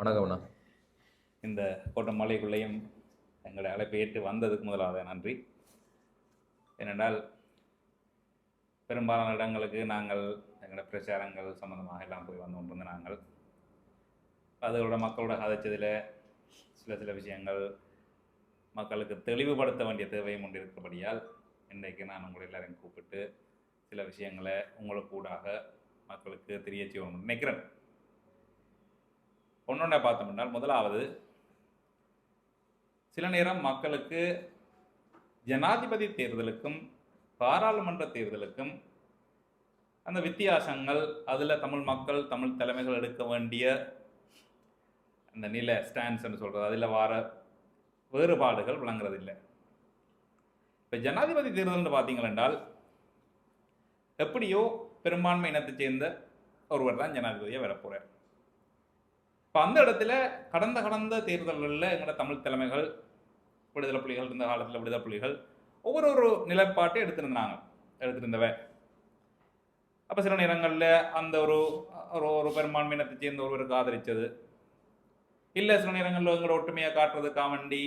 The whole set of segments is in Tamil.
வணக்கம்ண்ணா இந்த கோட்டமலைக்குள்ளேயும் எங்களை அழைப்பை ஏற்று வந்ததுக்கு முதலாவது நன்றி. ஏனென்றால் பெரும்பாலான இடங்களுக்கு நாங்கள் எங்களோட பிரச்சாரங்கள் சம்மந்தமாக எல்லாம் போய் வந்து கொண்டிருந்த நாங்கள் அதோட மக்களோட கதைச்சதில் சில சில விஷயங்கள் மக்களுக்கு தெளிவுபடுத்த வேண்டிய தேவையும் கொண்டு இருக்கிறபடியால் இன்றைக்கு நான் உங்களை எல்லாரையும் கூப்பிட்டு சில விஷயங்களை உங்களுக்கு கூடாக மக்களுக்கு தெரிய செய்வோம் நினைக்கிறேன். ஒன்றொன்றை பார்த்தோம்னா முதலாவது சில நேரம் மக்களுக்கு ஜனாதிபதி தேர்தலுக்கும் பாராளுமன்ற தேர்தலுக்கும் அந்த வித்தியாசங்கள் அதில் தமிழ் மக்கள் தமிழ் தலைமைகள் எடுக்க வேண்டிய அந்த நில ஸ்டாண்ட்ஸ்ன்னு சொல்கிறது அதில் வார வேறுபாடுகள் விளங்குறதில்லை. இப்போ ஜனாதிபதி தேர்தல்னு பார்த்தீங்களென்றால் எப்படியோ பெரும்பான்மை இனத்தைச் சேர்ந்த ஒருவர் தான் ஜனாதிபதியாக வரப்போகிறார் இப்போ அந்த இடத்துல கடந்த கடந்த தேர்தல்களில் எங்களோட தமிழ் தலைமைகள் விடுதலை புலிகள் இருந்த காலத்தில் விடுதலை புலிகள் ஒவ்வொரு ஒரு நிலைப்பாட்டை எடுத்திருந்தாங்க எடுத்திருந்தவ. அப்போ சில நேரங்களில் அந்த ஒரு ஒரு ஒரு பெரும்பான்மையினத்தை சேர்ந்த ஒருவருக்கு ஆதரித்தது இல்லை சில நேரங்களில் எங்களோட ஒற்றுமையை காட்டுறதுக்காக வேண்டி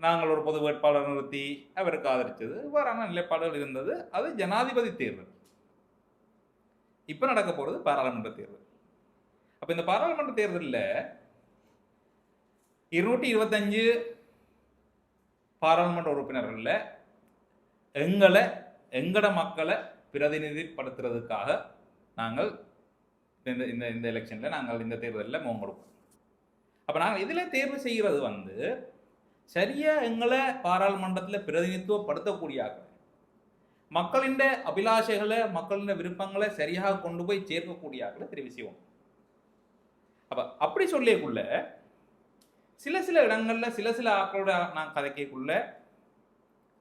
நாங்கள் ஒரு பொது வேட்பாளர் நிறுத்தி அவருக்கு ஆதரித்தது இவ்வாறான நிலைப்பாடுகள் இருந்தது. அது ஜனாதிபதி தேர்தல். இப்போ நடக்க போகிறது பாராளுமன்ற தேர்தல். அப்போ இந்த பாராளுமன்ற தேர்தலில் இருநூற்றி இருபத்தஞ்சு பாராளுமன்ற உறுப்பினர்களில் எங்களை எங்கட மக்களை பிரதிநிதிப்படுத்துறதுக்காக நாங்கள் இந்த இந்த இந்த எலெக்ஷனில் நாங்கள் இந்த தேர்தலில் முகம் கொடுப்போம். அப்போ நாங்கள் இதில் தேர்வு செய்கிறது வந்து சரியாக எங்களை பாராளுமன்றத்தில் பிரதிநிதித்துவப்படுத்தக்கூடிய ஆட்கள் மக்களின் அபிலாஷைகளை மக்களின் விருப்பங்களை சரியாக கொண்டு போய் சேர்க்கக்கூடிய ஆட்களை தெரிவு செய்வோம். அப்போ அப்படி சொல்லியக்குள்ள சில சில இடங்கள்ல சில சில ஆக்களோட நான் கதைக்கக்குள்ள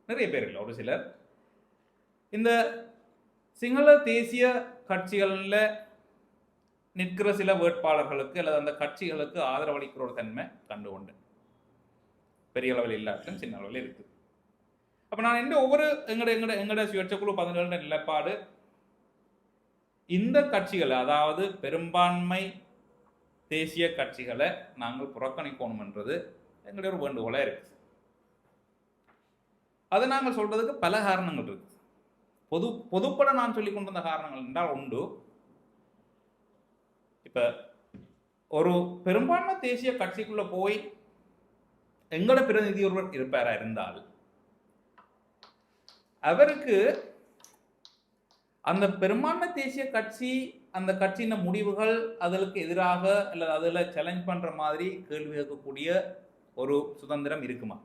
நிறைய பேர் இல்லை ஒரு சிலர். இந்த சிங்கள தேசிய கட்சிகளில் நிற்கிற சில வேட்பாளர்களுக்கு அல்லது அந்த கட்சிகளுக்கு ஆதரவளிக்கிற ஒரு தன்மை கண்டு கொண்டு பெரிய அளவில் இல்லாட்டிலும் சின்ன அளவில் இருக்கு. அப்போ நான் என்ன ஒவ்வொரு எங்கட எங்கட எங்கட சுயேட்சக்குழு பதினேழு நிலைப்பாடு இந்த கட்சிகள் அதாவது பெரும்பான்மை தேசிய கட்சிகளை நாங்கள் புறக்கணிக்கணும்ன்றது எங்களுடைய ஒரு வேண்டுகோளாக இருக்குது. அது நாங்கள் சொல்கிறதுக்கு பல காரணங்கள் இருக்கு பொது பொதுப்பட நான் சொல்லி கொண்டு வந்த காரணங்கள் என்றால் உண்டு. இப்போ ஒரு பெரும்பான்மை தேசிய கட்சிக்குள்ளே போய் எங்களோட பிரதிநிதி ஒருவர் இருப்பாரா இருந்தால் அவருக்கு அந்த பெரும்பான்மை தேசிய கட்சி அந்த கட்சியின் முடிவுகள் அதற்கு எதிராக அல்லது அதில் சேலஞ்ச் பண்ணுற மாதிரி கேள்வி கேட்கக்கூடிய ஒரு சுதந்திரம் இருக்குமா?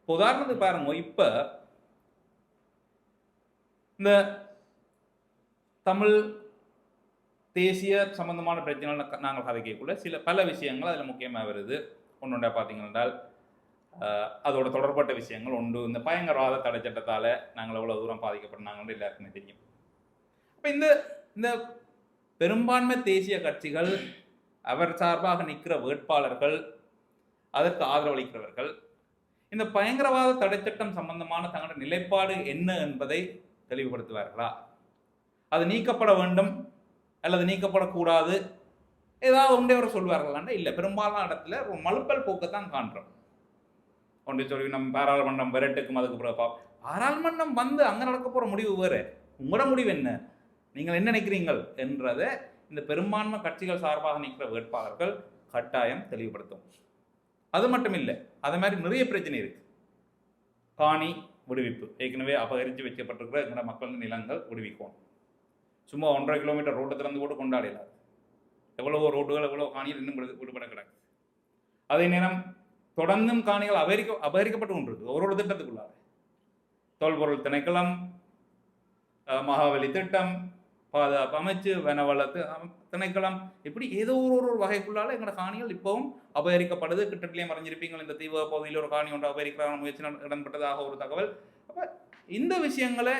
இப்போ உதாரணத்துக்கு பாருங்க இப்போ இந்த தமிழ் தேசிய சம்பந்தமான பிரச்சனைகள் நாங்கள் கதைக்கக்குள்ள சில பல விஷயங்கள் அதில் முக்கியமாக வருது. ஒன்றுண்டா பார்த்தீங்கன்னா அதோட தொடர்பட்ட விஷயங்கள் உண்டு. இந்த பயங்கரவாத தடை சட்டத்தால் நாங்கள் எவ்வளோ தூரம் பாதிக்கப்பட்டாங்கன்னு எல்லாருக்குமே தெரியும். அப்போ இந்த இந்த பெரும்பான்மை தேசிய கட்சிகள் அவர் சார்பாக நிற்கிற வேட்பாளர்கள் அதற்கு ஆதரவளிக்கிறவர்கள் இந்த பயங்கரவாத தடை சட்டம் சம்பந்தமான தங்களோட நிலைப்பாடு என்ன என்பதை தெளிவுபடுத்துவார்களா? அது நீக்கப்பட வேண்டும் அல்லது நீக்கப்படக்கூடாது? ஏதாவது ஒன்றே அவர் சொல்வார்களாண்டா? இல்லை. பெரும்பாலான இடத்துல ஒரு மலுப்பல் போக்கத்தான் காண்றோம். ஒன்றை சொல்லி நம்ம பாராளுமன்றம் விரட்டுக்கும் அதுக்கு பிறகு பாராளுமன்றம் வந்து அங்கே நடக்க போகிற முடிவு வேறு. உங்களோட முடிவு என்ன? நீங்கள் என்ன நினைக்கிறீங்கள் என்றதை இந்த பெரும்பான்மை கட்சிகள் சார்பாக நிற்கிற வேட்பாளர்கள் கட்டாயம் தெளிவுபடுத்தும். அது மட்டும் இல்லை அது மாதிரி நிறைய பிரச்சனை இருக்கு. காணி விடுவிப்பு ஏற்கனவே அபகரித்து வைக்கப்பட்டிருக்கிற எங்களோட மக்களின் நிலங்கள் விடுவிக்கும். சும்மா ஒன்றரை கிலோமீட்டர் ரோட்டை திறந்து கூட கொண்டாடலாம் எவ்வளவோ ரோடுகள் எவ்வளோ காணிகள் இன்னும் விடுபட கிடக்கு. அதே நேரம் தொடர்ந்தும் காணிகள் அபகரிக்க அபகரிக்கப்பட்டு கொண்டிருக்கு ஒரு ஒரு திட்டத்துக்குள்ளார. தொல்பொருள் திணைக்களம் மகாவலி திட்டம் பாதுகாப்பு அமைச்சு வனவளத்து திணைக்களம். இப்படி ஏதோ ஒரு ஒரு வகைக்குள்ளால எங்களோட காணிகள் இப்பவும் அபகரிக்கப்படுது. கிட்டத்திலேயே மறைஞ்சிருப்பீங்க இந்த தீவு பகுதியில் ஒரு காணி ஒன்று அபகரிக்கிற முயற்சி இடம்பெற்றதாக ஒரு தகவல். அப்ப இந்த விஷயங்களை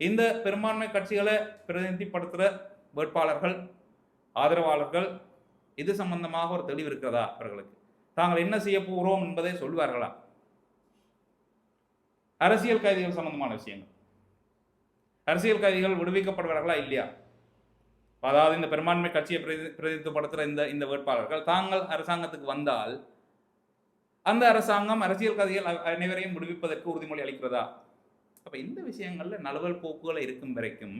இந்த பெரும்பான்மை கட்சிகளை பிரதிநிதிப்படுத்துகிற வேட்பாளர்கள் ஆதரவாளர்கள் இது சம்பந்தமாக ஒரு தெளிவு இருக்கிறதா அவர்களுக்கு? தாங்கள் என்ன செய்ய போகிறோம் என்பதை சொல்வார்களா? அரசியல் கைதிகள் சம்பந்தமான விஷயங்கள். அரசியல் கைதிகள் விடுவிக்கப்படுவார்களா இல்லையா? அதாவது இந்த பெரும்பான்மை கட்சியை பிரதி பிரதித்துவப்படுத்துகிற இந்த இந்த வேட்பாளர்கள் தாங்கள் அரசாங்கத்துக்கு வந்தால் அந்த அரசாங்கம் அரசியல் கதைகள் அனைவரையும் விடுவிப்பதற்கு உறுதிமொழி அளிக்கிறதா? அப்ப இந்த விஷயங்கள்ல நழுவல் போக்குகள் இருக்கும் வரைக்கும்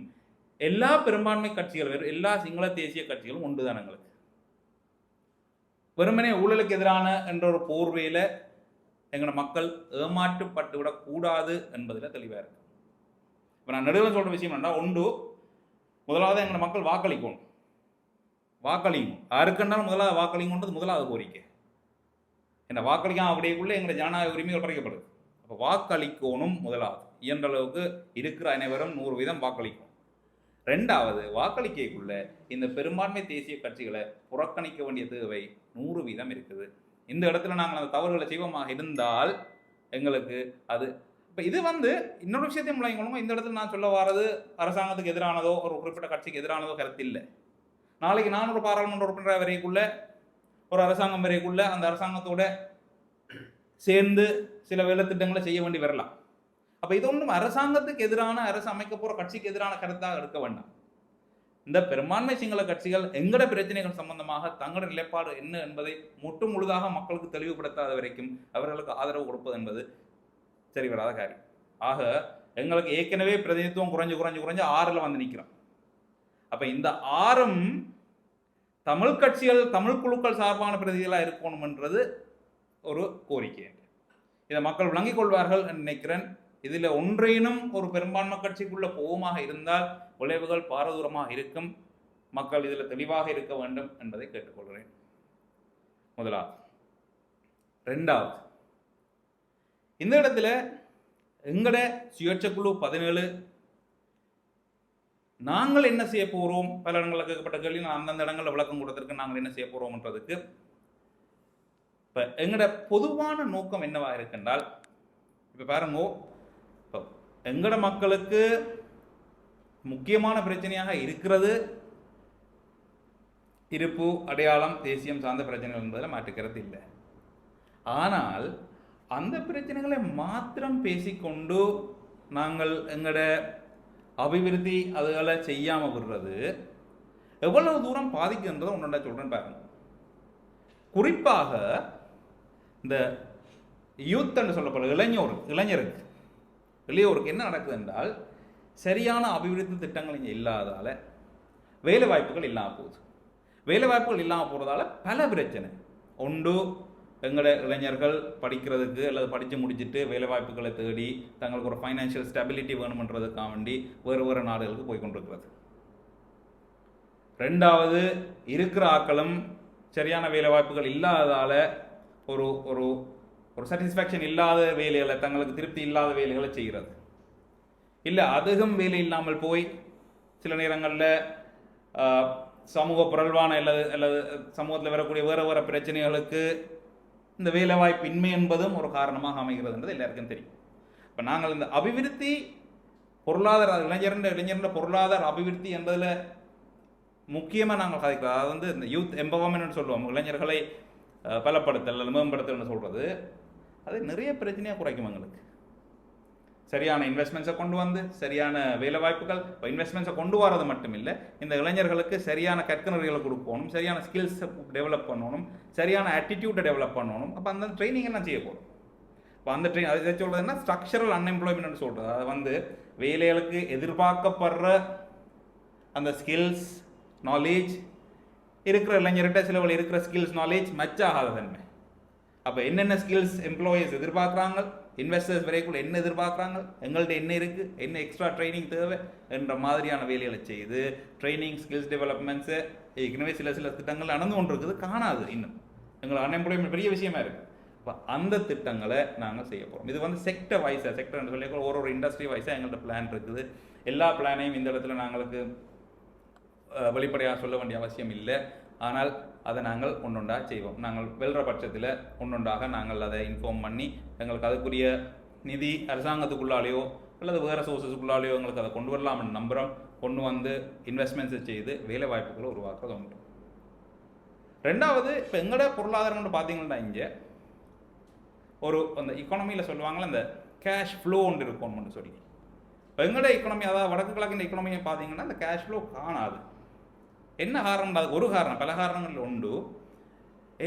எல்லா பெரும்பான்மை கட்சிகள் எல்லா சிங்கள தேசிய கட்சிகளும் ஒன்றுதான் எங்களுக்கு? வெறுமனே ஊழலுக்கு எதிரான என்ற ஒரு போர்வையில எங்களோட மக்கள் ஏமாற்றப்பட்டு விடக்கூடாது என்பதில் தெளிவாக இருக்கு. இப்போ நான் நடுவில் சொல்கிற விஷயம் என்னென்னா ஒன்று முதலாவது எங்களோட மக்கள் வாக்களிக்கணும். வாக்களிங்க அறுக்கண்டாலும் முதலாவது வாக்களிங்கன்றது முதலாவது கோரிக்கை. என்ன வாக்களிக்காம அப்படியேக்குள்ளே எங்களை ஜனநாயக உரிமைகள் பறிக்கப்படுது. அப்போ வாக்களிக்கணும் முதலாவது. இயன்ற அளவுக்கு இருக்கிற அனைவரும் நூறு வீதம் வாக்களிக்கும் ரெண்டாவது வாக்களிக்கைக்குள்ள இந்த பெரும்பான்மை தேசிய கட்சிகளை புறக்கணிக்க வேண்டிய தேவை நூறு வீதம் இருக்குது. இந்த இடத்துல நாங்கள் அந்த தவறுகளை செய்வோமாக இருந்தால் எங்களுக்கு அது இப்போ இது வந்து இன்னொரு விஷயத்தையும் முளைங்களும் இந்த இடத்துல நான் சொல்ல வர்றது அரசாங்கத்துக்கு எதிரானதோ ஒரு குறிப்பிட்ட கட்சிக்கு எதிரானதோ கருத்து இல்லை நாளைக்கு நான் ஒரு பாராளுமன்ற உறுப்பினர் வரைக்குள்ள ஒரு அரசாங்கம் வரைக்குள்ள அந்த அரசாங்கத்தோட சேர்ந்து சில வேலைத்திட்டங்களை செய்ய வேண்டி வரலாம். அப்போ இது ஒன்றும் அரசாங்கத்துக்கு எதிரான அரசு அமைக்க போகிற கட்சிக்கு எதிரான கருத்தாக இருக்க வேண்டாம். இந்த பெரும்பான்மை சிங்கள கட்சிகள் எங்கட பிரச்சனைகள் சம்பந்தமாக தங்களோட நிலைப்பாடு என்ன என்பதை முட்டு முழுதாக மக்களுக்கு தெளிவுபடுத்தாத வரைக்கும் அவர்களுக்கு ஆதரவு கொடுப்பது என்பது சரி வராத காரியம். ஆக எங்களுக்கு ஏற்கனவே பிரதிநிதித்துவம் குறைஞ்சு குறைஞ்சு குறைஞ்சு ஆறில் வந்து நிற்கிறோம் அப்போ இந்த ஆறும் தமிழ் கட்சிகள் தமிழ் குழுக்கள் சார்பான பிரதிகளாக இருக்கணும்ன்றது ஒரு கோரிக்கை. இதை மக்கள் விளங்கிக் கொள்வார்கள் நினைக்கிறேன். இதில் ஒன்றையினும் ஒரு பெரும்பான்மை கட்சிக்குள்ள போகமாக இருந்தால் விளைவுகள் பாரதூரமாக இருக்கும். மக்கள் இதில் தெளிவாக இருக்க வேண்டும் என்பதை கேட்டுக்கொள்கிறேன். முதலாவது. ரெண்டாவது. இந்த இடத்துல எங்கட சுயேட்சை குழு பதினேழு. நாங்கள் என்ன செய்ய போகிறோம் பல இடங்களில் கேட்கப்பட்ட கேள்வி நான் அந்தந்த இடங்களில் விளக்கம் கொடுத்துருக்கு நாங்கள் என்ன செய்ய போகிறோம்ன்றதுக்கு இப்போ எங்களோட பொதுவான நோக்கம் என்னவாக இருக்குன்றால் இப்போ பாருங்க இப்போ எங்களோட மக்களுக்கு முக்கியமான பிரச்சனையாக இருக்கிறது இருப்பு அடையாளம் தேசியம் சார்ந்த பிரச்சனைகள் என்பதில் மாற்றுக்கிறது இல்லை. ஆனால் அந்த பிரச்சனைகளை மாத்திரம் பேசிக்கொண்டு நாங்கள் எங்களோட அபிவிருத்தி அதுகளை செய்யாமல் விடுறது எவ்வளவு தூரம் பாதிக்குன்றதை ஒன்றா சொல்கிறேன் பாருங்க. குறிப்பாக இந்த யூத் என்று சொல்லப்படுற இளைஞர் இளைஞருக்கு இளையோருக்கு என்ன நடக்குது என்றால் சரியான அபிவிருத்தி திட்டங்கள் இங்கே இல்லாதால வேலை வாய்ப்புகள் இல்லாமல் போகுது. வேலை வாய்ப்புகள் இல்லாமல் போகிறதால பல பிரச்சனை ஒன்று எங்களோட இளைஞர்கள் படிக்கிறதுக்கு அல்லது படித்து முடிச்சுட்டு வேலை வாய்ப்புகளை தேடி தங்களுக்கு ஒரு ஃபைனான்ஷியல் ஸ்டெபிலிட்டி வேணுமன்றதுக்காக வேண்டி வேறு வேறு நாடுகளுக்கு போய் கொண்டிருக்கிறது ரெண்டாவது இருக்கிற ஆக்களும் சரியான வேலை வாய்ப்புகள் ஒரு ஒரு ஒரு சாட்டிஸ்ஃபேக்ஷன் இல்லாத வேலைகளை தங்களுக்கு திருப்தி இல்லாத வேலைகளை செய்கிறது. இல்லை அதிகம் வேலை இல்லாமல் போய் சில நேரங்களில் சமூக புரள்வான அல்லது அல்லது சமூகத்தில் வரக்கூடிய வேறு வேறு பிரச்சனைகளுக்கு இந்த வேலைவாய்ப்பின்மை என்பதும் ஒரு காரணமாக அமைகிறது என்பது எல்லாருக்கும் தெரியும். இப்போ நாங்கள் இந்த அபிவிருத்தி பொருளாதார இளைஞர்ந்த இளைஞர்ந்த பொருளாதார அபிவிருத்தி என்பதில் முக்கியமாக நாங்கள் சாதிக்கிறோம் அதாவது வந்து இந்த யூத் எம்பவர்மெண்ட்னு சொல்லுவோம். இளைஞர்களை பலப்படுத்தல் மேம்படுத்தல்னு சொல்கிறது அது நிறைய பிரச்சனையாக குறைக்கும் எங்களுக்கு. சரியான இன்வெஸ்ட்மெண்ட்ஸை கொண்டு வந்து சரியான வேலை வாய்ப்புகள் இப்போ இன்வெஸ்ட்மெண்ட்ஸை கொண்டு வரது மட்டும் இல்லை இந்த இளைஞர்களுக்கு சரியான கற்கனர்களை கொடுக்கணும் சரியான ஸ்கில்ஸை டெவலப் பண்ணணும் சரியான ஆட்டிடியூட்டை டெவலப் பண்ணணும். அப்போ அந்த ட்ரைனிங் என்ன செய்ய போகிறோம் இப்போ அந்த ட்ரெயின் அது சொல்கிறதுன்னா ஸ்ட்ரக்சரல் அன்எம்ப்ளாய்மெண்ட்னு சொல்கிறது அது வந்து வேலைகளுக்கு எதிர்பார்க்கப்படுற அந்த ஸ்கில்ஸ் நாலேஜ் இருக்கிற இளைஞர்கிட்ட சிலவில் இருக்கிற ஸ்கில்ஸ் நாலேஜ் மேட்ச் தன்மை. அப்போ என்னென்ன ஸ்கில்ஸ் எம்ப்ளாயீஸ் எதிர்பார்க்குறாங்க? இன்வெஸ்டர்ஸ் வரைக்குள்ள என்ன எதிர்பார்க்குறாங்க? எங்கள்கிட்ட என்ன இருக்குது என்ன எக்ஸ்ட்ரா ட்ரைனிங் தேவை? என்ற மாதிரியான வேலைகளை செய்து ட்ரைனிங் ஸ்கில்ஸ் டெவலப்மெண்ட்ஸு ஏற்கனவே சில சில திட்டங்கள் நடந்து கொண்டு இருக்குது காணாது இன்னும். எங்களுக்கு அன்எம்ப்ளாய்மெண்ட் பெரிய விஷயமா இருக்குது இப்போ அந்த திட்டங்களை நாங்கள் செய்ய போகிறோம் இது வந்து செக்டர் வைஸாக செக்டர்னு சொல்லி ஒரு ஒரு இண்டஸ்ட்ரி வைஸாக எங்கள்கிட்ட பிளான் இருக்குது. எல்லா பிளானையும் இந்த இடத்துல நாங்களுக்கு வெளிப்படையாக சொல்ல வேண்டிய அவசியம் இல்லை. ஆனால் அதை நாங்கள் ஒன்றுண்டாக செய்வோம். நாங்கள் வெல்ற பட்சத்தில் ஒன்றுண்டாக நாங்கள் அதை இன்ஃபார்ம் பண்ணி எங்களுக்கு அதுக்குரிய நிதி அரசாங்கத்துக்குள்ளாலேயோ அல்லது வேறு சோர்ஸஸுக்குள்ளாலேயோ எங்களுக்கு அதை கொண்டு வரலாம்னு நம்புகிறோம் கொண்டு வந்து இன்வெஸ்ட்மெண்ட்ஸை செய்து வேலை வாய்ப்புகளை உருவாக்குறது உண்டு. ரெண்டாவது இப்போ எங்களோட பொருளாதாரம்னு பார்த்தீங்கன்னா இங்கே ஒரு அந்த இக்கோனமியில் சொல்லுவாங்களே அந்த கேஷ் ஃப்ளோ ஒன்று இருக்கும்னு சொல்லி. இப்போ எங்களோட இக்கோனமி அதாவது வடக்கு கிழக்கின் இக்கோனமியை பார்த்தீங்கன்னா அந்த கேஷ் ஃப்ளோ காணாது. என்ன காரணம்? அதுக்கு ஒரு காரணம் பல காரணங்கள் உண்டு.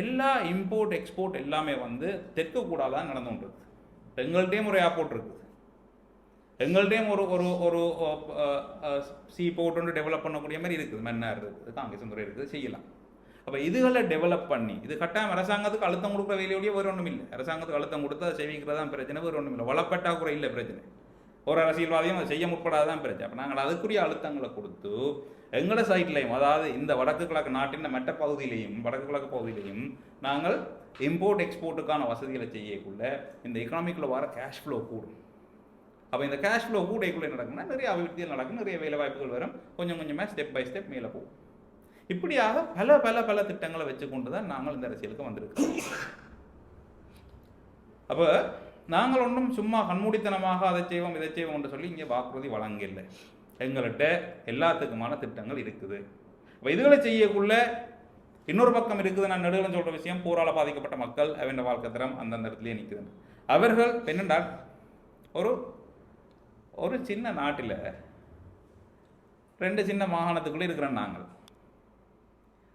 எல்லா இம்போர்ட் எக்ஸ்போர்ட் எல்லாமே வந்து தெற்கு கூடால தான் நடந்து கொண்டிருக்கு. எங்கள்கிட்டையும் ஒரு ஏர்போர்ட் இருக்குது. எங்கள்கிட்டயும் ஒரு ஒரு ஒரு சி போர்ட் ஒன்று டெவலப் பண்ணக்கூடிய மாதிரி இருக்குது. மன்னார் இருக்குது காங்கேசந்துறை இருக்குது செய்யலாம். அப்போ இதுகளை டெவலப் பண்ணி இது கட்டாயம் அரசாங்கத்துக்கு அழுத்தம் கொடுக்குற வேலையோடய வேறு ஒன்றும் இல்லை அரசாங்கத்துக்கு அழுத்தம் கொடுத்து அதை செய்விக்கிறது தான் பிரச்சனை வேறு ஒன்றும் இல்லை வளப்பட்டாக்குறை இல்லை பிரச்சனை. ஒரு அரசியல்வாதியும் அதை செய்ய முற்படாதான் பிரச்சனை. அப்போ நாங்கள் அதுக்குரிய அழுத்தங்களை கொடுத்து எங்களோட சைட்லையும் அதாவது இந்த வடக்கு கிழக்கு நாட்டின் மெட்ட பகுதியிலையும் வடக்கு கிழக்கு பகுதியிலையும் நாங்கள் இம்போர்ட் எக்ஸ்போர்ட்டுக்கான வசதிகளை செய்யக்குள்ள இந்த எக்கனாமிக்கில் வர கேஷ் ஃப்ளோ கூடும். அப்போ இந்த கேஷ் ஃப்ளோ கூடைக்குள்ளே நடக்கும்னா நிறைய அபிவிருத்திகள் நடக்கும் நிறைய வேலை வாய்ப்புகள் வரும். கொஞ்சம் கொஞ்சமாக ஸ்டெப் பை ஸ்டெப் மேலே போகும். இப்படியாக பல பல பல திட்டங்களை வச்சுக்கொண்டு தான் நாங்கள் இந்த அரசியலுக்கு வந்திருக்கோம் அப்போ நாங்கள் ஒன்றும் சும்மா கண்மூடித்தனமாக அதை செய்வோம் இதை செய்வோம் என்று சொல்லி இங்கே வாக்குறுதி வழங்கலை எங்கள்கிட்ட எல்லாத்துக்குமான திட்டங்கள் இருக்குது. இப்போ இதுகளை செய்யக்குள்ள இன்னொரு பக்கம் இருக்குது நான் நடுவில் சொல்கிற விஷயம் போரால பாதிக்கப்பட்ட மக்கள் அவன் வாழ்க்கை தரம் அந்தந்த இடத்துலயே நிற்குது அவர்கள் என்னென்றால் ஒரு ஒரு சின்ன நாட்டில் ரெண்டு சின்ன மாகாணத்துக்குள்ளே இருக்கிறோம் நாங்கள்.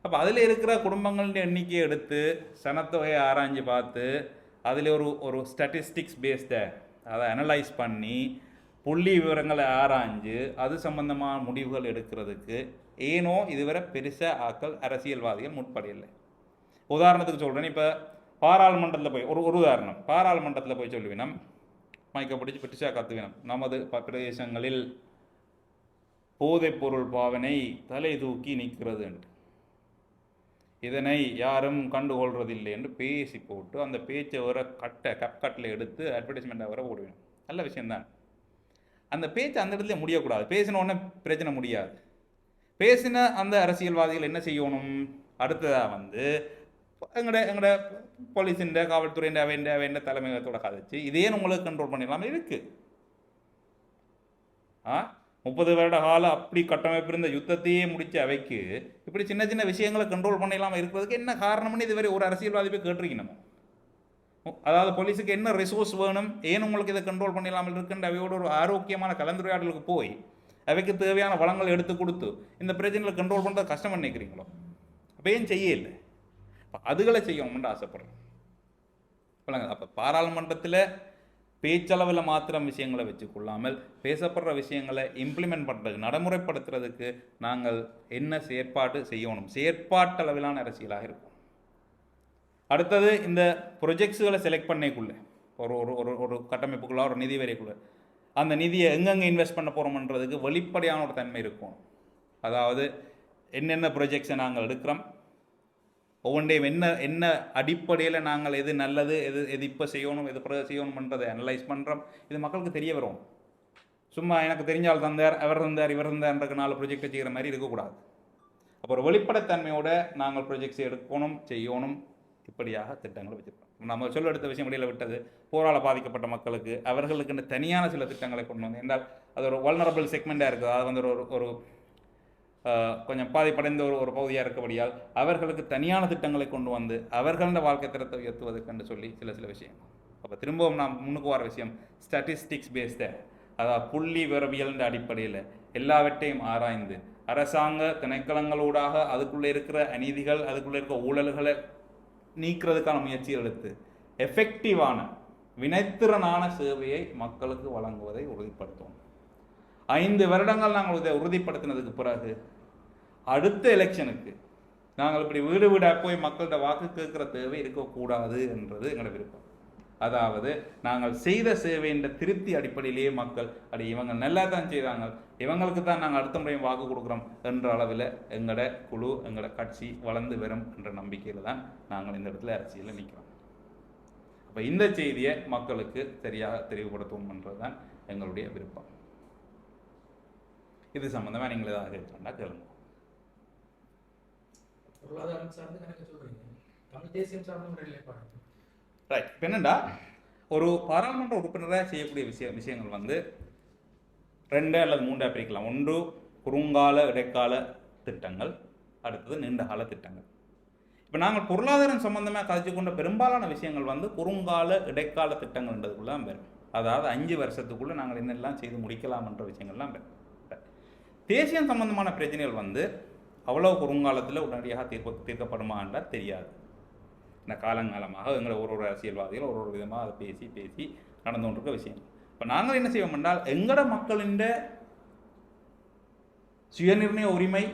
அப்போ அதில் இருக்கிற குடும்பங்களின் எண்ணிக்கையை எடுத்து சனத்தொகையை ஆராய்ஞ்சு பார்த்து அதில் ஒரு ஒரு ஸ்டாட்டிஸ்டிக்ஸ் பேஸ்டை அதை அனலைஸ் பண்ணி புள்ளி விவரங்களை ஆராய்ஞ்சு அது சம்பந்தமான முடிவுகள் எடுக்கிறதுக்கு ஏனோ இதுவரை பெருசாக ஆக்கள் அரசியல்வாதிகள் முற்படையில்லை உதாரணத்துக்கு சொல்கிறேன் இப்போ பாராளுமன்றத்தில் போய் ஒரு ஒரு உதாரணம். பாராளுமன்றத்தில் போய் சொல்லுவினம் மைக்க பிடிச்சி பெருசாக கத்துவினம் நமது பிரதேசங்களில் போதைப்பொருள் பாவனை தலை தூக்கி நிற்கிறதுன்ட்டு. இதனை யாரும் கண்டுகொள்றதில்லை என்று பேசி போட்டு அந்த பேச்சை வர கட்டை கப் கட்டில் எடுத்து அட்வர்டைஸ்மெண்ட்டாக வர போடுவேன். நல்ல விஷயந்தான் அந்த பேச்சு அந்த இடத்துல முடியக்கூடாது. பேசின உடனே பிரச்சனை முடியாது. பேசின அந்த அரசியல்வாதிகள் என்ன செய்யணும்? அடுத்ததாக வந்து எங்கட எங்கட போலீஸின் காவல்துறையின் வேண்ட வேண்ட தலைமையகத்தோட கதைச்சு இதே உங்களுக்கு கண்ட்ரோல் பண்ணிடலாமல் இருக்குது ஆ? முப்பது வருட கால அப்படி கட்டமைப்பு இருந்த யுத்தத்தையே முடிச்ச அவைக்கு இப்படி சின்ன சின்ன விஷயங்களை கண்ட்ரோல் பண்ணிடலாம இருக்கிறதுக்கு என்ன காரணம்னு இதுவரை ஒரு அரசியல்வாதி போய் கேட்டிருக்கணும் அதாவது போலீஸுக்கு என்ன ரிசோர்ஸ் வேணும்? ஏன் உங்களுக்கு இதை கண்ட்ரோல் பண்ணிடலாமல் இருக்குன்ற அவையோட ஒரு ஆரோக்கியமான கலந்துரையாடலுக்கு போய் அவைக்கு தேவையான வளங்களை எடுத்து கொடுத்து இந்த பிரச்சனைகளை கண்ட்ரோல் பண்ணுறது கஷ்டம் நினைக்கிறீங்களோ? அப்போ ஏன் செய்யலை? அப்ப அதுகளை செய்யணும்னு ஆசைப்படுறேன். சொல்லுங்க அப்போ பாராளுமன்றத்தில் பேச்சளவில் மாத்திரம் விஷயங்களை வச்சுக்கொள்ளாமல் பேசப்படுற விஷயங்களை இம்ப்ளிமெண்ட் பண்ணுறதுக்கு நடைமுறைப்படுத்துறதுக்கு நாங்கள் என்ன செயற்பாடு செய்யணும்? செயற்பாட்டளவிலான அரசியலாக இருக்கும் அடுத்தது இந்த ப்ரொஜெக்ட்ஸுகளை செலக்ட் பண்ணிக்குள்ளே ஒரு ஒரு ஒரு ஒரு கட்டமைப்புக்குள்ள ஒரு நிதி வரைக்குள்ள அந்த நிதியை எங்கெங்கே இன்வெஸ்ட் பண்ண போகிறோம்ன்றதுக்கு வெளிப்படையான ஒரு தன்மை இருக்கும். அதாவது என்னென்ன ப்ரொஜெக்ட்ஸை நாங்கள் எடுக்கிறோம்? ஒவ்வொன்றையும் என்ன என்ன அடிப்படையில் நாங்கள் எது நல்லது எது எது இப்போ செய்யணும் எது பிறகு செய்யணும்ன்றதை அனலைஸ் பண்ணுறோம் இது மக்களுக்கு தெரிய வரும். சும்மா எனக்கு தெரிஞ்சால் தந்தார் அவர் தந்தார் இவர் தந்தார்ன்றக்கு நாலு ப்ரொஜெக்ட் செய்கிற மாதிரி இருக்கக்கூடாது. அப்போ ஒரு வெளிப்படைத்தன்மையோடு நாங்கள் ப்ரொஜெக்ட்ஸ் எடுக்கணும் செய்யணும் இப்படியாக திட்டங்களை வச்சுருக்கோம். நம்ம சொல்ல எடுத்த விஷயம் வெளியில் விட்டது. போரால் பாதிக்கப்பட்ட மக்களுக்கு அவர்களுக்குன்னு தனியான சில திட்டங்களை கொண்டு வந்து என்றால் அது ஒரு வல்னரபிள் செக்மெண்ட்டாக இருக்குது. அது வந்து ஒரு ஒரு கொஞ்சம் பாதிப்படைந்த ஒரு ஒரு பகுதியாக இருக்கபடியால் அவர்களுக்கு தனியான திட்டங்களை கொண்டு வந்து அவர்களோட வாழ்க்கை தரத்தை உயர்த்துவதற்கென்று சொல்லி சில சில விஷயங்கள். அப்போ திரும்பவும் நாம் முன்னுக்கு வர விஷயம் ஸ்டாட்டிஸ்டிக்ஸ் பேஸ்ட அதாவது புள்ளி விரவியல்ன்ற அடிப்படையில் எல்லாவற்றையும் ஆராய்ந்து அரசாங்க திணைக்களங்களூடாக அதுக்குள்ளே இருக்கிற அநீதிகள் அதுக்குள்ளே இருக்கிற ஊழல்களை நீக்கிறதுக்கான முயற்சிகள் எடுத்து எஃபெக்டிவான வினைத்திறனான சேவையை மக்களுக்கு வழங்குவதை உறுதிப்படுத்தும் ஐந்து வருடங்கள் நாங்கள் இதை உறுதிப்படுத்தினதுக்கு பிறகு அடுத்த எலெக்ஷனுக்கு நாங்கள் இப்படி வீடு வீடாக போய் மக்கள்கிட்ட வாக்கு கேட்குற தேவை இருக்கக்கூடாது என்றது எங்களோட விருப்பம். அதாவது நாங்கள் செய்த சேவைன்ற திருப்தி அடிப்படையிலேயே மக்கள் அடி இவங்க நல்லா தான் செய்தாங்க இவங்களுக்கு தான் நாங்கள் அடுத்த முறையும் வாக்கு கொடுக்குறோம் என்ற அளவில் எங்களோட குழு எங்களோட கட்சி வளர்ந்து வரும் என்ற நம்பிக்கையில் தான் நாங்கள் இந்த இடத்துல அரசியலில் நிற்கிறோம் அப்போ இந்த செய்தியை மக்களுக்கு சரியாக தெளிவுபடுத்தணும்ன்றது தான் எங்களுடைய விருப்பம். இது சம்மந்தமாக நீங்கள் ஏதாவது கேட்கணும்னா கேளுங்க. பொருளாதாரம் சார்ந்து கணக்கு சொல்றீங்க. தமிழ் தேசியம் சார்ந்த ஒரு நிலைப்பாடு ரைட் இப்போ என்னண்டா? ஒரு பாராளுமன்ற உறுப்பினராக செய்யக்கூடிய விஷய விஷயங்கள் வந்து ரெண்டு அல்லது மூன்றாக பிரிக்கலாம். ஒன்று குறுங்கால இடைக்கால திட்டங்கள். அடுத்தது நீண்ட கால திட்டங்கள். இப்போ நாங்கள் பொருளாதாரம் சம்பந்தமாக கதைச்சு கொண்ட பெரும்பாலான விஷயங்கள் வந்து குறுங்கால இடைக்கால திட்டங்கள்ன்றதுக்குள்ள தான் பெறும் அதாவது அஞ்சு வருஷத்துக்குள்ள நாங்கள் என்னெல்லாம் செய்து முடிக்கலாம்ன்ற விஷயங்கள்லாம் பெறும் தேசியம் சம்பந்தமான பிரச்சனைகள் வந்து அவ்வளோ குறுங்காலத்தில் உடனடியாக தீர்க்க தீர்க்கப்படுமா என்றால் தெரியாது. இந்த காலங்காலமாக எங்களை ஒரு ஒரு அரசியல்வாதிகள் ஒரு ஒரு விதமாக அதை பேசி பேசி நடந்து கொண்டிருக்க விஷயம் இப்போ நாங்கள் என்ன செய்வோம் என்றால் எங்களோட மக்களின் சுயநிர்ணய உரிமை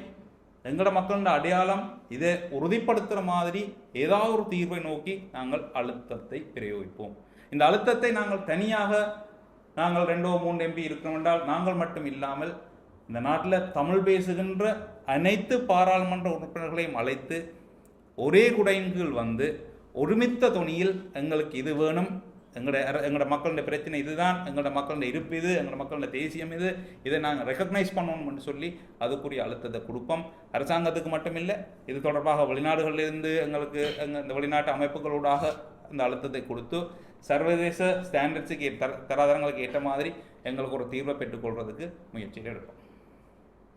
எங்களோட மக்களின் அடையாளம் இதை உறுதிப்படுத்துகிற மாதிரி ஏதாவது ஒரு தீர்வை நோக்கி நாங்கள் அழுத்தத்தை பிரயோகிப்போம். இந்த அழுத்தத்தை நாங்கள் தனியாக நாங்கள் ரெண்டோ மூணு எம்பி இருக்கிறோம் என்றால் நாங்கள் மட்டும் இல்லாமல் இந்த நாட்டில் தமிழ் பேசுகின்ற அனைத்து பாராளுமன்ற உறுப்பினர்களையும் அழைத்து ஒரே குடையின் கீழ் வந்து ஒருமித்த துணியில் எங்களுக்கு இது வேணும். எங்களோட எங்களோட மக்களோட பிரச்சனை இதுதான் எங்களோட மக்களுடைய இருப்பு இது எங்களோட மக்களோட தேசியம் இது இதை நாங்கள் ரெக்கக்னைஸ் பண்ணணும்னு சொல்லி அதுக்குரிய அழுத்தத்தை கொடுப்போம். அரசாங்கத்துக்கு மட்டும் இல்லை இது தொடர்பாக வெளிநாடுகளிலிருந்து எங்களுக்கு எங்கள் இந்த வெளிநாட்டு அமைப்புகளூடாக அந்த அழுத்தத்தை கொடுத்து சர்வதேச ஸ்டாண்டர்ட்ஸுக்கு தர தராதரங்களுக்கு ஏற்ற மாதிரி எங்களுக்கு ஒரு தீர்வை பெற்றுக்கொள்றதுக்கு முயற்சிகள் எடுப்போம்.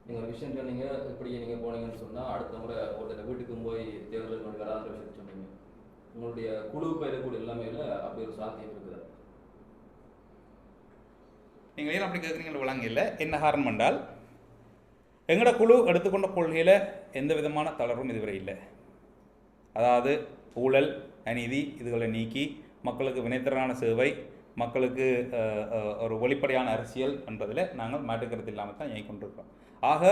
நீங்கள் ஒரு விஷயம் சொன்னீங்க இப்படி நீங்கள் போனீங்கன்னு சொன்னால் அடுத்த முறை ஒருத்தர் வீட்டுக்கும் போய் தேர்தல் கொண்டு வராத விஷயத்தை சொன்னீங்க. உங்களுடைய குழு பெயரக்கூடிய எல்லாமே இல்லை அப்படி ஒரு சாத்தியம் இருக்குது. நீங்கள் ஏன் அப்படி கேட்குறீங்க விளங்க இல்லை. என்ன காரணம் என்றால் எங்களோட குழு எடுத்துக்கொண்ட கொள்கையில் எந்த விதமான தளர்வும் இதுவரை இல்லை. அதாவது ஊழல் அநீதி இதுகளை நீக்கி மக்களுக்கு வினைத்திறனான சேவை மக்களுக்கு ஒரு வெளிப்படையான அரசியல் என்பதில் நாங்கள் மாற்றுக்கிறது இல்லாமல் தான் இயங்கிக் கொண்டிருக்கிறோம். ஆக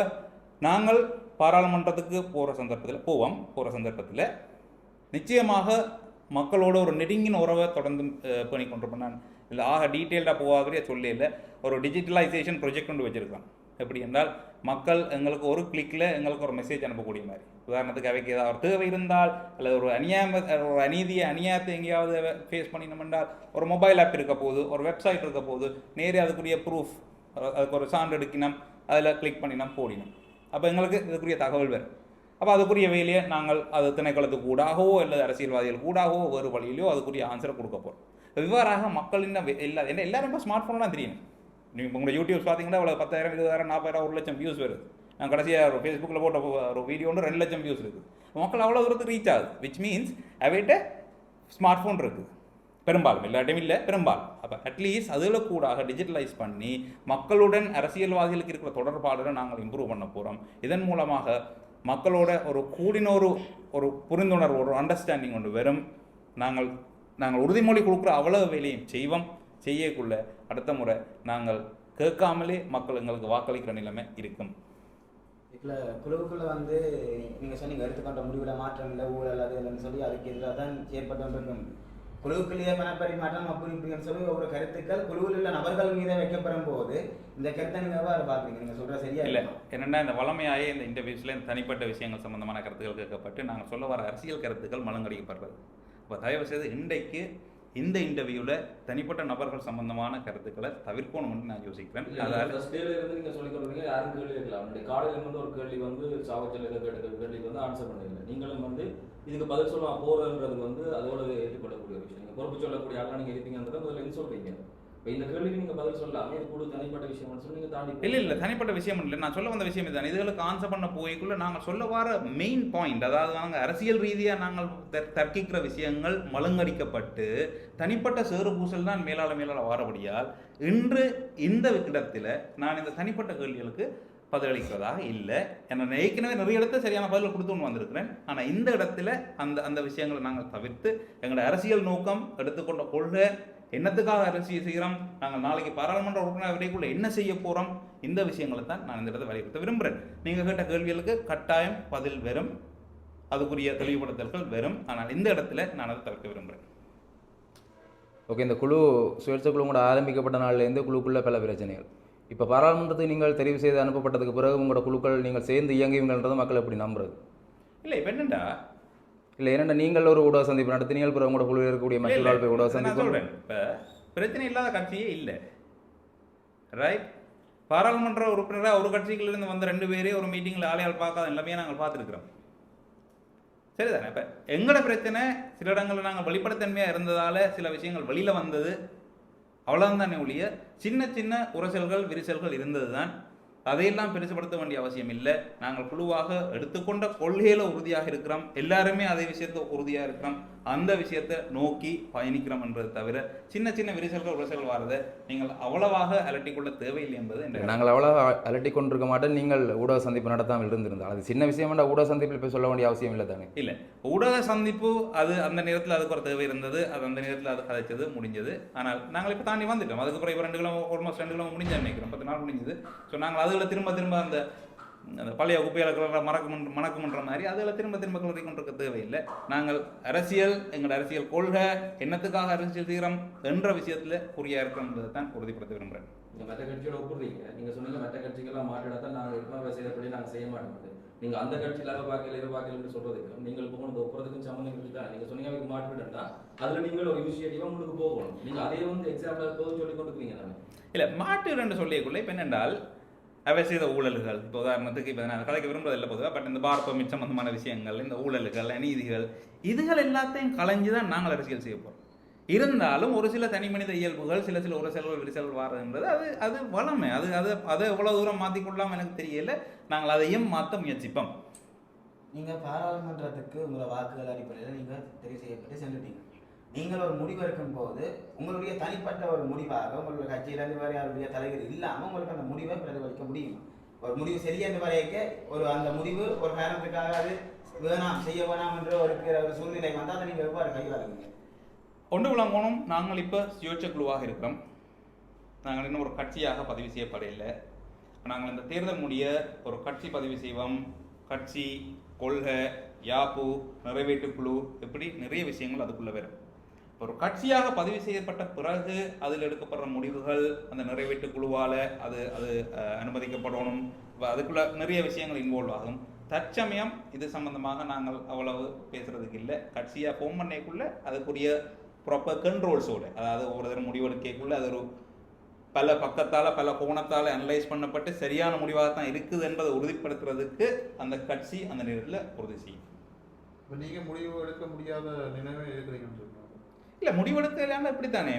நாங்கள் பாராளுமன்றத்துக்கு போகிற சந்தர்ப்பத்தில் போவோம் போகிற சந்தர்ப்பத்தில் நிச்சயமாக மக்களோட ஒரு நெருங்கின உறவை தொடர்ந்து பண்ணி கொண்டிருப்பேன் நான் இல்லை ஆக டீட்டெயில்டாக போவாகிறே சொல்லி இல்லை. ஒரு டிஜிட்டலைசேஷன் ப்ரொஜெக்ட் ஒன்று வச்சுருக்கோம் எப்படி என்றால் மக்கள் எங்களுக்கு ஒரு கிளிக்கில் எங்களுக்கு ஒரு மெசேஜ் அனுப்பக்கூடிய மாதிரி. உதாரணத்துக்கு அவைக்கு ஏதாவது ஒரு தேவை இருந்தால் அல்லது ஒரு அநியாம ஒரு அநீதியை அநியாயத்தை எங்கேயாவது ஃபேஸ் பண்ணினோம் என்றால் ஒரு மொபைல் ஆப் இருக்க போகுது ஒரு வெப்சைட் இருக்க போகுது நேரே அதுக்குரிய ப்ரூஃப் அதுக்கு ஒரு சான்று எடுக்கணும் அதில் கிளிக் பண்ணினோம் போடினோம். அப்போ எங்களுக்கு இதுக்குரிய தகவல் வரும். அப்போ அதுக்குரிய வேலையை நாங்கள் அது திணைக்களத்துக்கு கூடாகவோ அல்லது அரசியல்வாதிகள் கூடாகவோ வேறு வழியிலையோ அதுக்குரிய ஆன்சரை கொடுக்க போகிறோம் இவ்வாறாக மக்களின் எல்லா என்ன எல்லாரும் இப்போ ஸ்மார்ட் ஃபோன்லாம் தெரியும். நீங்கள் உங்களோட யூடியூப் பார்த்தீங்கன்னா அவ்வளோ பத்தாயிரம் இருபதாயிரம் நாற்பதாயிரம் ஒரு லட்சம் வியூஸ் வருது. நான் கடைசியாக ஒரு ஃபேஸ்புக்கில் போட்ட ஒரு வீடியோ ஒன்று ரெண்டு லட்சம் வியூஸ் இருக்குது. மக்கள் அவ்வளோ தூரத்துக்கு ரீச் ஆகுது. விச் மீன்ஸ் அவைகிட்ட ஸ்மார்ட் ஃபோன் இருக்குது. பெரும்பாலும். எல்லாட்டையும் இல்லை பெரும்பாலும். அப்போ அட்லீஸ்ட் அதில் கூட டிஜிட்டலைஸ் பண்ணி மக்களுடன் அரசியல்வாதிகளுக்கு இருக்கிற தொடர்பாடுகளை நாங்கள் இம்ப்ரூவ் பண்ண போகிறோம் இதன் மூலமாக மக்களோட ஒரு கூடின ஒரு ஒரு புரிந்துணர்வு ஒரு அண்டர்ஸ்டாண்டிங் ஒன்று வரும். நாங்கள் நாங்கள் உறுதிமொழி கொடுக்குற அவ்வளவு வேலையும் செய்வோம். செய்யக்குள்ள அடுத்த முறை நாங்கள் கேட்காமலே மக்கள் எங்களுக்கு வாக்களிக்கிற நிலைமை இருக்கும். இதில் குழுவுக்குள்ள வந்து நீங்கள் சொன்னீங்க எடுத்துக்கொண்ட முடிவில் மாற்றம் இல்லை ஊழல் அது இல்லைன்னு சொல்லி அதுக்கு எதிராக தான் செயற்பட்டு இருக்கும் குழுவுக்குள்ளேயே பணப்பரிமாற்றம் அப்படி இப்படின்னு சொல்லி ஒவ்வொரு கருத்துக்கள் குழுவில் உள்ள நபர்கள் மீதே வைக்கப்படும் போது இந்த கருத்தை நீங்கள் எவ்வாறு பார்க்குறீங்க? நீங்கள் சொல்கிற சரியா இல்லை? என்னென்னா இந்த வளமையாயே இந்த இன்டர்வியூஸில் இந்த தனிப்பட்ட விஷயங்கள் சம்பந்தமான கருத்துக்கள் கேட்கப்பட்டு நாங்கள் சொல்ல வர அரசியல் கருத்துக்கள் மலங்கடிக்கப்படுறது. அப்போ தயவு செய்து இன்றைக்கு இந்த இன்டர்வியூவில் தனிப்பட்ட நபர்கள் சம்பந்தமான கருத்துக்களை தவிர்க்கணும்னு நான் யோசிக்கிறேன். அதாவது இருந்து நீங்கள் சொல்லி கொடுக்குறீங்க யாரும் கேள்வி முன்னாடி காலையில இருந்து ஒரு கேள்வி வந்து சாவச்சல் கேட்ட கேள்விக்கு வந்து ஆன்சர் பண்ணல நீங்களும் வந்து இதுக்கு பதில் சொல்ல போறதுன்றது வந்து அதோட ஏற்றுக்கொள்ளக்கூடிய விஷயம். நீங்கள் பொறுப்பு சொல்லக்கூடிய ஆளா நீங்கள் இருப்பீங்கன்றதை முதல்ல இப்போ இந்த கேள்விக்கு நீங்க பதில் சொல்லலாம் இது கூட தனிப்பட்ட விஷயம் சொல்லி தாண்டி இல்லை இல்லை தனிப்பட்ட விஷயம் இல்லை. நான் சொல்ல வந்த விஷயம் இதுதான் இதுகளுக்கு ஆன்சர் பண்ண போய்க்குள்ள நாங்கள் சொல்ல வர மெயின் பாயிண்ட் அதாவது நாங்கள் அரசியல் ரீதியாக நாங்கள் தர்- தர்க்கிக்கிற விஷயங்கள் மழுங்கடிக்கப்பட்டு தனிப்பட்ட சேறு பூசல் தான் மேலாள மேலாள வாரபடியால் இன்று இந்த இடத்துல நான் இந்த தனிப்பட்ட கேள்விகளுக்கு பதிலளிக்கிறதாக இல்லை. என்ன ஏற்கனவே நிறைய இடத்துல சரியான பதில் கொடுத்துன்னு வந்திருக்கிறேன். ஆனால் இந்த இடத்துல அந்த அந்த விஷயங்களை நாங்கள் தவிர்த்து எங்களோட அரசியல் நோக்கம் எடுத்துக்கொண்ட கொள்கை என்னத்துக்காக அரசியல் செய்கிறோம் நாங்கள் நாளைக்கு பாராளுமன்ற உறுப்பினர் விடைக்குள்ள என்ன செய்ய போகிறோம் இந்த விஷயங்களை தான் நான் இந்த இடத்தை வலியுறுத்த விரும்புகிறேன் நீங்கள் கேட்ட கேள்விகளுக்கு கட்டாயம் பதில் வரும் அதுக்குரிய தெளிவுபடுத்தல்கள் வரும் ஆனால் இந்த இடத்துல நான் அதை தவிர்க்க விரும்புகிறேன் ஓகே இந்த குழு சுயேட்சை குழு கூட ஆரம்பிக்கப்பட்ட நாள்லேருந்து குழுக்குள்ள பல பிரச்சனைகள். இப்போ பாராளுமன்றத்துக்கு நீங்கள் தெரிவு செய்து அனுப்பப்பட்டதுக்கு பிறகு உங்களோட குழுக்கள் நீங்கள் சேர்ந்து இயங்குவீங்கன்றதை மக்கள் எப்படி நம்புறது? இல்லை இப்போ என்னண்டா? இல்லை ஏன்னா நீங்கள் ஒரு ஊடக சந்திப்பு நடத்தினீங்க பிறகு உங்களோட குழுவில் இருக்கக்கூடிய மற்றொரு ஆள் போய் ஊடக சந்திப்பு. சொல்றேன். இப்போ பிரச்சனை இல்லாத கட்சியே இல்லை. ரைட் பாராளுமன்ற உறுப்பினராக ஒரு கட்சிகளிலிருந்து வந்த ரெண்டு பேரே ஒரு மீட்டிங்கில் ஆளையால் பார்க்காத எல்லாமே நாங்கள் பார்த்துருக்குறோம். சரிதானே? இப்போ எங்களோட பிரச்சனை? சில இடங்களில் நாங்கள் வெளிப்படைத்தன்மையாக இருந்ததால் சில விஷயங்கள் வெளியில் வந்தது. அவ்வளோதானே ஒழிய சின்ன சின்ன உரசல்கள் விரிசல்கள் இருந்தது தான் அதையெல்லாம் பெருசுபடுத்த வேண்டிய அவசியம் இல்லை. நாங்கள் குழுவாக எடுத்துக்கொண்ட கொள்கையில் உறுதியாக இருக்கிறோம். எல்லாருமே அதே விஷயத்தை உறுதியாக இருக்கிறோம். அந்த விஷயத்தை நோக்கி பயணிக்கிறோம்ன்றது தவிர சின்ன சின்ன விரிசல்கள் உரசல்கள் வரதை நீங்கள் அவ்வளவாக அலட்டிக்கொள்ள தேவையில்லை என்பது நாங்கள் அவ்வளோ அலட்டி கொண்டிருக்க மாட்டோம். நீங்கள் ஊடக சந்திப்பு நடத்தாமல் இருந்திருந்தால். அது சின்ன விஷயம் ஊடக சந்திப்பில் போய் சொல்ல வேண்டிய அவசியம் இல்லை தானே? இல்லை. ஊடக சந்திப்பு அது அந்த நேரத்தில் அதுக்கு ஒரு தேவை இருந்தது. அது அந்த நேரத்தில் அது கதைச்சது முடிஞ்சது. ஆனால் நாங்கள் இப்போ தாண்டி வந்துட்டோம். அதுக்கப்புறம் இப்போ ரெண்டு கிலோ ஆல்மோஸ்ட் ரெண்டு கிலோ முடிஞ்சு நினைக்கிறோம். பத்து நாள் முடிஞ்சது. ஸோ நாங்கள் அதில் திரும்ப திரும்ப அந்த அந்த பழைய குப்பையில் கிளற மறக்கும் மணக்குமன்ற மாதிரி அதில் திரும்ப திரும்ப கிளறி கொண்டிருக்க தேவையில்லை. நாங்கள் அரசியல் எங்களோட அரசியல் கொள்கை என்னத்துக்காக அரசியல் செய்கிறோம் என்ற விஷயத்தில் குறியா இருக்கிறோம்ன்றதை தான் உறுதிப்படுத்த விரும்புகிறேன் நீங்க மற்ற கட்சியோட ஒப்புறீங்க நீங்க சொன்னீங்க மற்ற கட்சிகள்லாம் மாற்றிடத்தான் நாங்க ஏற்கனவே செய்தபடி நாங்க செய்ய மாட்டோம். நீங்க அந்த கட்சியில பார்க்கல இதை பார்க்கல சொல்றதுக்கு நீங்கள் போகணும் ஒப்புறதுக்கும் சம்மந்தம் இருக்குதா? நீங்க சொன்னீங்க அதுக்கு மாற்றிவிட்டா அதுல நீங்கள் ஒரு இனிஷியேட்டிவா முன்னுக்கு போகணும். நீங்க அதே வந்து எக்ஸாம்பிள் போது சொல்லி கொண்டு தானே? இல்லை மாட்டு ரெண்டு சொல்லியக்குள்ள இப்போ என்னென்றால் அவை செய்த ஊழல்கள். இப்போ உதாரணத்துக்கு இப்போ நான் கலைக்க விரும்புறதில்லை பொதுவாக பட் இந்த பார்ப்ப பெர்மிட் விஷயங்கள் இந்த ஊழல்கள் அநீதிகள் இதுகள் எல்லாத்தையும் களைஞ்சு தான் நாங்கள் அரசியல் செய்ய போகிறோம் இருந்தாலும் ஒரு சில தனி மனித இயல்புகள் சில சில ஒரு செலவு விரிசல் வாரதுன்றது அது அது வளமை. அது அது அதை எவ்வளோ தூரம் மாற்றிக்கொள்ளாமல் எனக்கு தெரியல. நாங்கள் அதையும் மாற்ற முயற்சிப்போம். நீங்கள் பாராளுமன்றத்துக்கு உங்களை வாக்குகள் அடிப்படையில் நீங்கள் தெரிவு செய்யப்பட்டு சென்றுட்டீங்க. நீங்கள் ஒரு முடிவெடுக்கும் போது உங்களுடைய தனிப்பட்ட ஒரு முடிவாக உங்களுடைய கட்சியிலிருந்து வேறு யாருடைய தலைவர் இல்லாமல் உங்களுக்கு அந்த முடிவை பிரதிபலிக்க முடியும்? ஒரு முடிவு சரியென்று வரைக்க ஒரு அந்த முடிவு ஒரு காரணத்துக்காக அது வேணாம் செய்ய வேணாம் என்ற ஒரு ஒரு சூழ்நிலை வந்தால் அதை நீங்கள் எவ்வாறு கையாளுங்க ஒன்று விளங்கணும் நாங்கள் இப்போ சுயோட்ச குழுவாக இருக்கிறோம். நாங்கள் இன்னும் ஒரு கட்சியாக பதிவு செய்யப்படவில்லை. நாங்கள் இந்த தேர்தல் முடிய ஒரு கட்சி பதிவு செய்வோம். கட்சி கொள்கை யாப்பு நிறைவேற்று குழு இப்படி நிறைய விஷயங்கள் அதுக்குள்ளே வரும். ஒரு கட்சியாக பதிவு செய்யப்பட்ட பிறகு அதில் எடுக்கப்படுற முடிவுகள் அந்த நிறைவேற்று குழுவால் அது அது அனுமதிக்கப்படணும். அதுக்குள்ள நிறைய விஷயங்கள் இன்வால்வ் ஆகும். தற்சமயம் இது சம்பந்தமாக நாங்கள் அவ்வளவு பேசுறதுக்கு இல்லை. கட்சியாக ஃபோன் பண்ணக்குள்ள அதுக்குரிய ப்ராப்பர் கண்ட்ரோல்ஸோட அதாவது ஒரு தடவை முடிவெடுக்கக்குள்ள அது ஒரு பல பக்கத்தால் பல கோணத்தால் அனலைஸ் பண்ணப்பட்டு சரியான முடிவாக தான் இருக்குது என்பதை உறுதிப்படுத்துறதுக்கு அந்த கட்சி அந்த நேரத்தில் உறுதி செய்யும். இப்போ நீங்கள் முடிவு எடுக்க முடியாத நினைவே இருக்கிறீங்கன்னு இல்லை இல்லை இல்லாமல் இப்படித்தானே?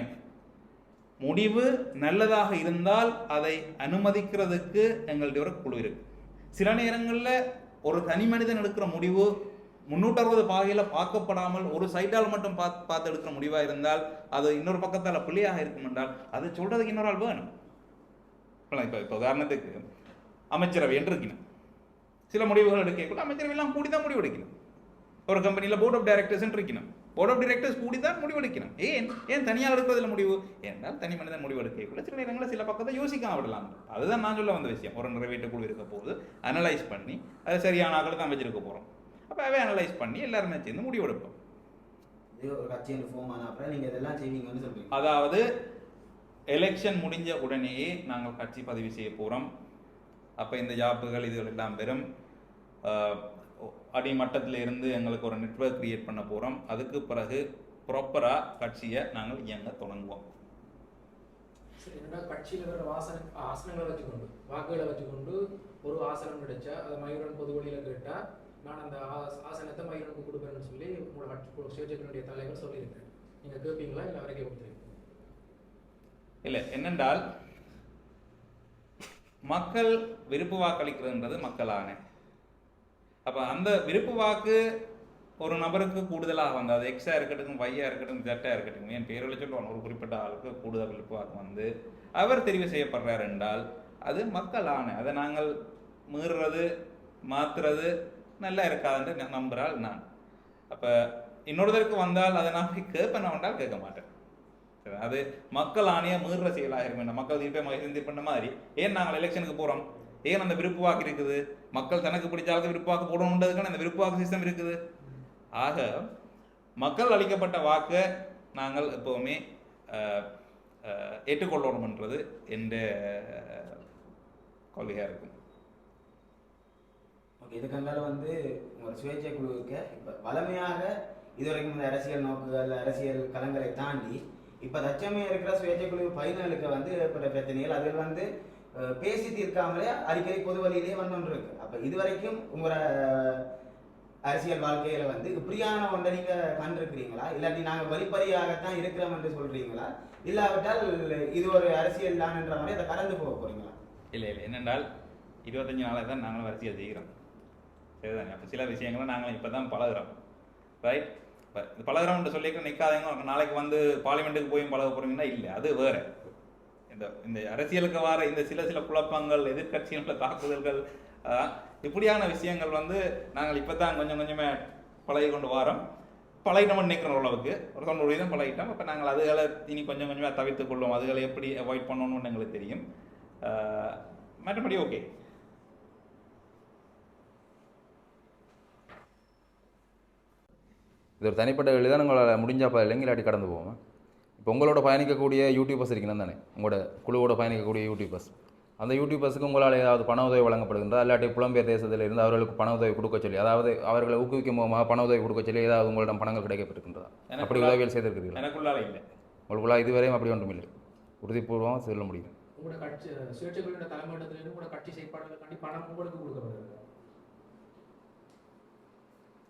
முடிவு நல்லதாக இருந்தால் அதை அனுமதிக்கிறதுக்கு எங்கள்கிட்ட ஒரு குழு இருக்கு. சில நேரங்களில் ஒரு தனி மனிதன் எடுக்கிற முடிவு முன்னூற்றறுபது பாகையில் பார்க்கப்படாமல் ஒரு சைட்டால் மட்டும் பார்த்து பார்த்து எடுக்கிற முடிவாக இருந்தால் அது இன்னொரு பக்கத்தால் பிள்ளையாக இருக்கும் என்றால் அதை சொல்கிறதுக்கு இன்னொரு ஆள் வேணும். இப்போ இப்போ உதாரணத்துக்கு அமைச்சரவை என்று இருக்கணும் சில முடிவுகள் எடுக்கக்கூட அமைச்சரவை எல்லாம் கூடி தான் முடிவு எடுக்கணும் ஒரு கம்பெனியில் போர்ட் ஆஃப் டைரக்டர்ஸ் இருக்கணும் போர்ட் ஆஃப் டைரக்டர்ஸ் கூடி தான் முடிவு எடுக்கணும் ஏன்? ஏன் தனியாக எடுக்கிறதுல முடிவு? ஏன்னால் தனி மனிதன் முடிவு எடுக்கக்குள்ள சில நேரங்களில் சில பக்கத்தை யோசிக்காம விடலாம். அதுதான் நான் சொல்ல வந்த விஷயம். ஒரு நிறைவேற்று குழு இருக்க போது அனலைஸ் பண்ணி அது சரியான ஆக்களை தான் வச்சிருக்க போகிறோம் அப்போ அவை அனலைஸ் பண்ணி எல்லாருமே சேர்ந்து முடிவு எடுப்போம் இது ஒரு கட்சி என்று ஃபோம் ஆன அப்புறம் நீங்க இதெல்லாம் செய்வீங்கன்னு சொல்றீங்க. அதாவது எலெக்ஷன் முடிஞ்ச உடனேயே நாங்கள் கட்சி பதிவு செய்ய போகிறோம் அப்போ இந்த ஜாப்புகள் இதுகள் எல்லாம் பெறும் அடிமட்டத்தில் இருந்து எங்களுக்கு ஒரு நெட்வொர்க் கிரியேட் பண்ண போகிறோம் அதுக்கு பிறகு ப்ராப்பராக கட்சியை நாங்கள் இயங்க தொடங்குவோம். என்னடா கட்சியில் வர வாசன ஆசனங்களை வச்சுக்கொண்டு வாக்குகளை வச்சுக்கொண்டு ஒரு ஆசனம் கிடைச்சா அதை மயூரன் பொது வழியில் கேட்டால் நான் அந்த ஆசனத்தை மயூரனுக்கு கொடுப்பேன்னு சொல்லி உங்களோட கட்சி சுயேட்சைகளுடைய தலைவர் சொல்லியிருக்கேன் நீங்கள் கேட்பீங்களா இல்லை வரைக்கும் கொடுத்துருவீங்க இல்லை என்னென்றால் மக்கள் விருப்பு வாக்களிக்கிறதுன்றது மக்களான. அப்போ அந்த விருப்பு வாக்கு ஒரு நபருக்கு கூடுதலாக வந்து அது எக்ஸாக இருக்கட்டும் பையாக இருக்கட்டும் ஜெட்டாக இருக்கட்டும். என் பேரில் சொல்லுவாங்க? ஒரு குறிப்பிட்ட ஆளுக்கு கூடுதல் விருப்பு வாக்கு வந்து அவர் தெரிவு செய்யப்படுறார் என்றால் அது மக்கள் ஆணை அதை நாங்கள் மீறுறது மாற்றுறது நல்லா இருக்காதுன்னு நான் நான். அப்போ இன்னொருத்தருக்கு வந்தால் அதை நான் போய் கேட்பேன் வந்தால் கேட்க மாட்டேன். அது மக்கள் ஆணைய மீறுற செயலாக இருக்கும். மக்கள் தீர்ப்பை மகிழ்ந்து தீர்ப்பு மாதிரி. ஏன் நாங்கள் எலெக்ஷனுக்கு போகிறோம் ஏன் அந்த விருப்பு வாக்கு இருக்குது? மக்கள் தனக்கு பிடிச்ச ஆளுக்கு விருப்பு வாக்கு போடணுன்றதுக்கான அந்த விருப்பு வாக்கு சிஸ்டம் இருக்குது. ஆக மக்கள் அளிக்கப்பட்ட வாக்கை நாங்கள் எப்போவுமே ஏற்றுக்கொள்ளணும்ன்றது எந்த கொள்கையாக இருக்கும். ஓகே இதுக்கங்கால வந்து உங்கள் சுயேட்சை குழுவுக்கு இப்போ வளமையாக இதுவரைக்கும் இந்த அரசியல் நோக்குகள் அரசியல் களங்களை தாண்டி இப்போ தச்சமே இருக்கிற சுயேட்சை குழு பதினேழுக்கு வந்து ஏற்பட்ட பிரச்சனைகள் அதில் வந்து பேசி தீர்க்காமலே அடிக்கடி பொது வழியிலே வந்து இருக்கு. அப்போ இதுவரைக்கும் உங்களோட அரசியல் வாழ்க்கையில் வந்து இப்படியான ஒன்றை நீங்கள் கண்டிருக்கிறீங்களா? இல்லாட்டி நாங்கள் வழிப்பறியாகத்தான் இருக்கிறோம் என்று சொல்கிறீங்களா இல்லாவிட்டால் இது ஒரு அரசியல் தான் என்ற மாதிரி அதை கடந்து போக போகிறீங்களா இல்லை இல்லை. என்னென்றால் இருபத்தஞ்சி நாளாக தான் நாங்களும் அரசியல் செய்கிறோம். சரிதானே? அப்போ சில விஷயங்களை நாங்கள் இப்போ தான் பழகுறோம் ரைட் இப்போ இது நிற்காதவங்க நாளைக்கு வந்து பார்லிமெண்ட்டுக்கு போய் பழக போகிறீங்கன்னா இல்லை அது வேறு. இந்த இந்த அரசியலுக்கு வர இந்த சில சில குழப்பங்கள் எதிர்க்கட்சிகள தாக்குதல்கள் இப்படியான விஷயங்கள் வந்து நாங்கள் இப்போ தான் கொஞ்சம் கொஞ்சமே பழகி கொண்டு வரோம். பழகிட்டோம்னு நினைக்கிற அளவுக்கு ஒரு தொண்ணூறு வீதம் பழகிட்டோம். அப்போ நாங்கள் அதுகளை இனி கொஞ்சம் கொஞ்சமாக தவிர்த்து கொள்வோம். அதுகளை எப்படி அவாய்ட் பண்ணணும்னு எங்களுக்கு தெரியும். மற்றபடி ஓகே இது ஒரு தனிப்பட்ட கேள்வி உங்களால் முடிஞ்சா இல்லைங்க இல்லாட்டி கடந்து போவோம்? இப்போ உங்களோட பயணிக்கக்கூடிய யூடியூபர்ஸ் இருக்கணும் தானே? உங்களோட குழுவோட பயணிக்கக்கூடிய யூடியூபர்ஸ் அந்த யூடியூபர்ஸுக்கு உங்களால் ஏதாவது பண உதவி வழங்கப்படுகின்றா இல்லாட்டி புலம்பெயர் தேசத்தில் இருந்து அவர்களுக்கு பண உதவி கொடுக்க சொல்லி அதாவது அவர்களை ஊக்குவிக்கும் மூலமாக பண உதவி கொடுக்க சொல்லி ஏதாவது உங்களிடம் பணங்கள் கிடைக்கப்பட்டிருக்கின்றதா? அப்படி உதவிகள் செய்திருக்கிறீர்களா? எனக்குள்ளால இல்லை. உங்களுக்குள்ள இதுவரையும் அப்படி ஒன்றும் இல்லை உறுதிபூர்வமாக சொல்ல முடியும். உங்களோட கட்சி சுயேட்சைகளோட தலைமையிடத்திலிருந்து உங்களோட கட்சி செயற்பாடுகளுக்காண்டி பணம் உங்களுக்கு கொடுக்கப்படுகிறது.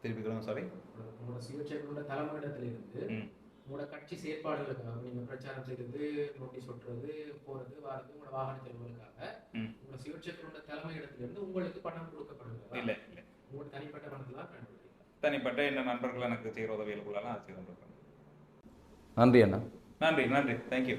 திருப்பி சொல்லுங்க சாரி உங்களோட சுயேட்சைகளோட தலைமையிடத்திலிருந்து. உங்களோட கட்சி செயற்பாடுகளுக்காக நீங்க பிரச்சாரம் செய்யறது நோட்டீஸ் ஒட்டுறது போறது வரது உங்களோட வாகன செலவுகளுக்காக. உங்களோட சுயேட்சைகளோட தலைமையிடத்திலிருந்து உங்களுக்கு பணம் கொடுக்கப்படுகிறது? இல்லை இல்லை. உங்களோட தனிப்பட்ட பணத்தில் தான் தனிப்பட்ட என்ன நண்பர்கள் எனக்கு செய்கிற உதவிகளுக்குள்ளலாம் அது செய்து கொண்டிருக்கேன் நன்றி அண்ணா. நன்றி நன்றி. தேங்க்யூ